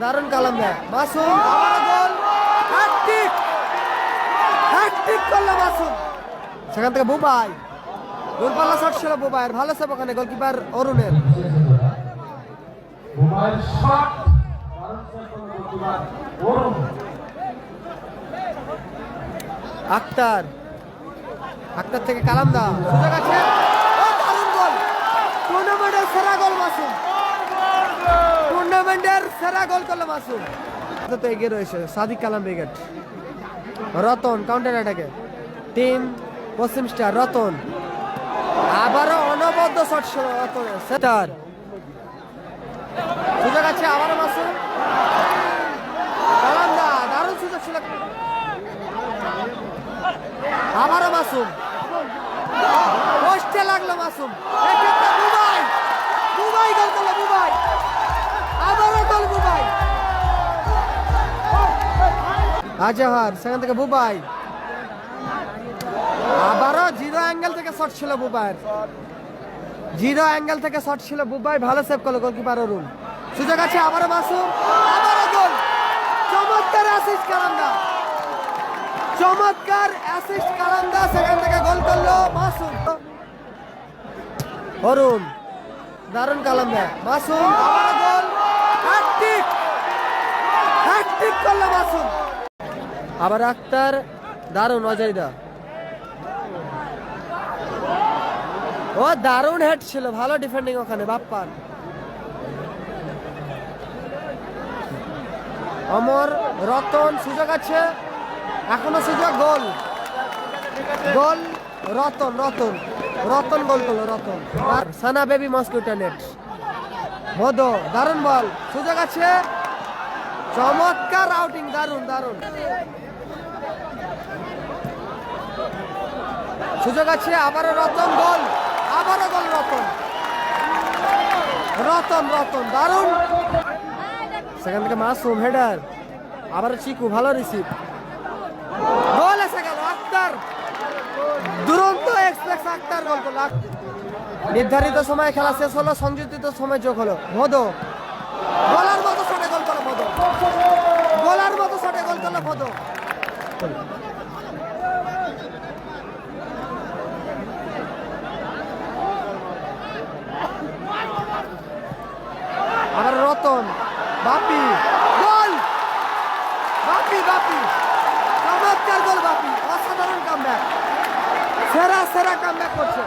দারুণ কালাম দেয় মাসুম গোল। Hat trick hat trick করল মাসুম। সেখান থেকে বুবাই। দূরপাল্লা শট ছিল বুবাইয়ের। ভালো সেভ ওখানে গোলকিপার অরুণের। আক্তার। আক্তার থেকে কালাম দা। সুযোগ আছে টুর্নামেন্টের সেরা গোল মাসুম। টুর্নামেন্টের সেরা গোল করল মাসুম। তো এগিয়ে রয়েছে, সাদিক কালাম ব্রিগেড। রতন কাউন্টার অ্যাটাকে টিম, পশ্চিম স্টার রতন। আবারও অনবদ্য শট ছিল রতনের, সেটার। সুযোগ আছে আবারও মাসুম। কালাম দা দারুণ সুযোগ ছিল। আবারও মাসুম। পোস্টে লাগল মাসুম। আজহার, সেখান থেকে বুবাই। আবারও জিরো অ্যাঙ্গেল থেকে শট ছিল বুবাইয়ের। জিরো অ্যাঙ্গেল থেকে শট ছিল বুবাই, ভালো সেভ করল গোলকিপার অরুণ। সুযোগ আছে, আবারও মাসুম, আবারও গোল। চমৎকার অ্যাসিস্ট কালান্দা চমৎকার অ্যাসিস্ট কালান্দা সেখান থেকে গোল করল মাসুম। অরুণ, দারুণ কালান্দা মাসুম, আবারও গোল। হ্যাটট্রিক হ্যাটট্রিক করল মাসুম। আবার আক্তার, দারুণ অজয়দা ও, দারুণ হেড ছিল, ভালো ডিফেন্ডিং ওখানে বাপ্পার অমর, রতন, সুযোগ আছে। এখনও সুযোগ, গোল। গোল, রতন রতন। রতন গোল করল, রতন। আর সানা বেবি মস্কুটা নেট ভদ দারুণ বল সুযোগ আছে। চমৎকার আউটিং দারুণ দারুণ। সুযোগ আছে, আবারও রতন, গোল। আবারও গোল রতন। রতন রতন, দারুণ। সেখান থেকে মাসুম হেডার। আবারও চিকু, ভালো রিসিভ গোল এসে গেল, আক্তার। দুরন্ত এক্সপ্রেস আক্তার গোল নির্ধারিত সময় খেলা শেষ হলো সংযোজিত সময় যোগ হলো। ভদো গোলার মতো শটে গোল করল ভদো গোলার মতো শটে গোল করল ভদো আবার রতন বাপি গোল! বাপি বাপি। চমৎকার গোল বাপি। অসাধারণ কামব্যাক সেরা সেরা কামব্যাক করছে।